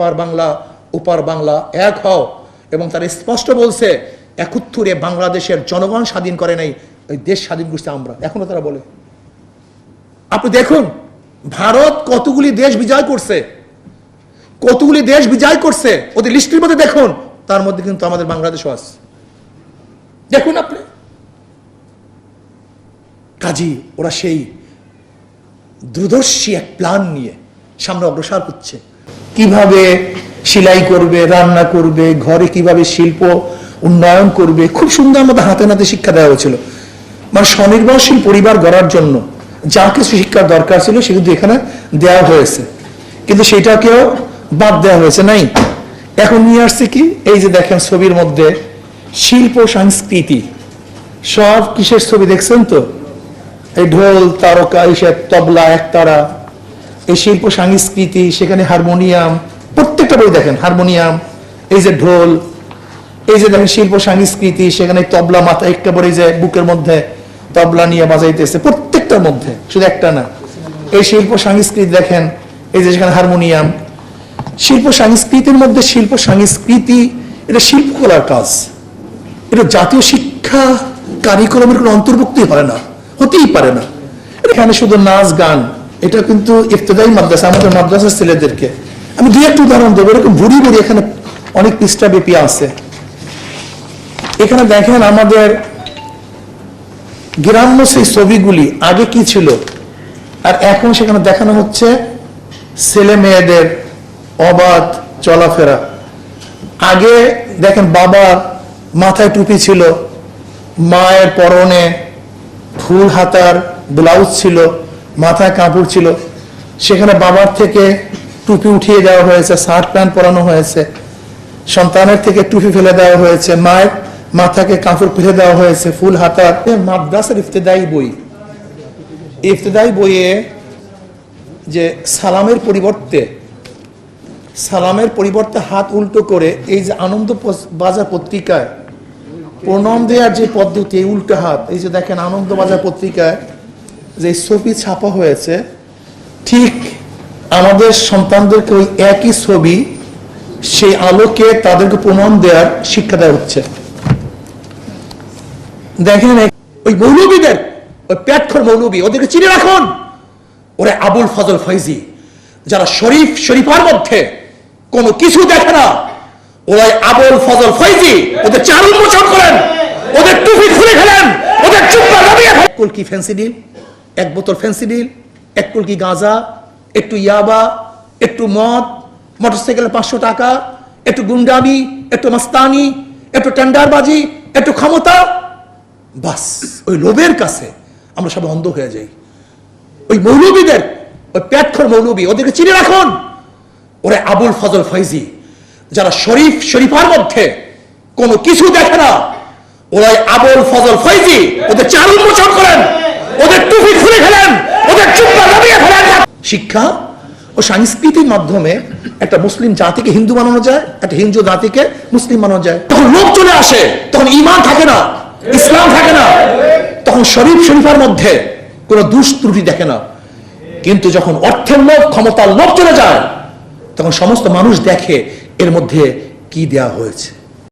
পার বাংলা ওপার বাংলা এক হও। এবং তারা স্পষ্ট বলছে, একত্তরে বাংলাদেশের জনগণ স্বাধীন করে নাই, ওই দেশ স্বাধীন করছে আমরা। এখনও তারা বলে। আপনি দেখুন, ভারত কতগুলি দেশ বিজয় করছে, কতগুলি দেশ বিজয় করছে, ওদের লিস্টের মধ্যে দেখুন, তার মধ্যে কিন্তু আমাদের বাংলাদেশও আছে। দেখুন আপনি। কাজী, ওরা সেই দূরদর্শী এক প্ল্যান নিয়ে সামনে অগ্রসর হচ্ছে। কীভাবে সেলাই করবে, রান্না করবে, ঘরে কীভাবে শিল্প উন্নয়ন করবে, খুব সুন্দর মতো হাতে নাতে শিক্ষা দেওয়া হয়েছিল। মানে স্বনির্ভরশীল পরিবার গড়ার জন্য যা কিছু শিক্ষার দরকার ছিল সে কিন্তু এখানে দেওয়া হয়েছে। কিন্তু সেটাকেও বাদ দেওয়া হয়েছে, নাই? এখন নিয়ে আসছে কি? এই যে দেখেন ছবির মধ্যে শিল্প সংস্কৃতি। সব কিসের ছবি দেখছেন তো? এই ঢোল, তারকা এইসব তবলা, একতারা এই শিল্প সংস্কৃতি, সেখানে হারমোনিয়াম, প্রত্যেকটা বই দেখেন, হারমোনিয়াম, এই যে ঢোল, এই যে দেখেন শিল্প সংস্কৃতি, সেখানে তবলা মাথা, একটা পরে যে বুকের মধ্যে তবলা নিয়ে বাজাইতেছে, প্রত্যেকটার মধ্যে, শুধু একটা না। এই শিল্প সংস্কৃতি দেখেন, এই যে সেখানে হারমোনিয়াম। শিল্প সংস্কৃতির মধ্যে শিল্প সংস্কৃতি, এটা শিল্পকলার কাজ। এটা জাতীয় শিক্ষা কারিকুলামের কোনো অন্তর্ভুক্তি হয় না, হতেই পারে না। এখানে শুধু নাচ, গান এটা কিন্তু ইফতেদায়ী মাদ্রাসা, আমাদের মাদ্রাসার ছেলেদেরকে। আমি দুই একটা উদাহরণ দেবো, এরকম বুড়ি বুড়ি এখানে অনেক পৃষ্ঠা ব্যাপী আছে। এখানে দেখেন আমাদের গ্রাম্য সেই ছবিগুলি আগে কি ছিল? আর এখন সেখানে দেখানো হচ্ছে ছেলে মেয়েদের অবাধ চলাফেরা। আগে দেখেন বাবার মাথায় টুপি ছিল, মায়ের পরনে ফুল, হাতার ব্লাউজ ছিল মাথায় কাপড় ছিল। সেখানে বাবার থেকে টুপি উঠিয়ে দেওয়া হয়েছে, শার্ট প্যান্ট পরানো হয়েছে। সন্তানের থেকে টুপি ফেলে দেওয়া হয়েছে, মায়ের মাথাকে কাপড় ফেলে দেওয়া হয়েছে, ফুল হাতার। মাদ্রাসার ইফতেদায়ী বই। ইফতেদায়ী বইয়ে যে সালামের পরিবর্তে সালামের পরিবর্তে হাত উল্টো করে এই যে আনন্দ বাজার পত্রিকায় প্রণাম দেওয়ার যে পদ্ধতি উল্টো হাত, এই যে দেখেন আনন্দ বাজার পত্রিকায় যে ছবি ছাপা হয়েছে, ঠিক আমাদের সন্তানদেরকে ওই একই ছবি, সেই আলোকে তাদেরকে প্রণাম দেওয়ার শিক্ষা দেওয়া হচ্ছে। দেখেন ওই মৌলবীদের, ওই প্যাটখর মৌলবী, ওদেরকে চিনে রাখুন। ওরে আবুল ফজল ফৈজি যারা শরীফ শরীফার মধ্যে কোনো কিছু দেখে না, ওরাই আবুল ফজল ফৈজি ওদের চার উন্মোচন করেন, ওদের টুপি খুলে ফেলেন, ওদের চুপটা নামিয়ে ফেলেন। কলকি ফেন্সিডিল এক বোতল ফেন্সিডিল এক কলকি গাঁজা, একটু ইয়াবা, একটু মদ, মোটরসাইকেলে পাঁচশো টাকা, একটু গুন্ডামি, একটু মাস্তানি, একটু টেন্ডারবাজি, একটু ক্ষমতা। বাস, ওই লোভের কাছে আমরা সব অন্ধ হয়ে যাই। ওই মৌলবীদের, ওই প্যাটখর মৌলবী, ওদেরকে চিনে রাখুন। ওরে আবুল ফজল ফৈজি, যারা শরীফ শরীফার মধ্যে কোনো কিছু দেখে না, ওরাই আবুল ফজল ফৈজি, ওদের চার উন্মোচন করেন। ওদের টুপি খুলে ফেলেন ওদের চুপটা নামিয়ে ফেলেন। শিক্ষা ও সংস্কৃতির মাধ্যমে একটা মুসলিম জাতিকে হিন্দু বানানো যায় একটা হিন্দু জাতিকে মুসলিম বানানো যায়। তখন লোক চলে আসে তখন ইমান থাকে না ইসলাম থাকে না। তখন শরীফ শরীফার মধ্যে কোনো দুষ ত্রুটি দেখে না। কিন্তু যখন অর্থের লোভ ক্ষমতার লোভ চলে যায় তখন সমস্ত মানুষ দেখে এর মধ্যে কি দেয়া হয়েছে।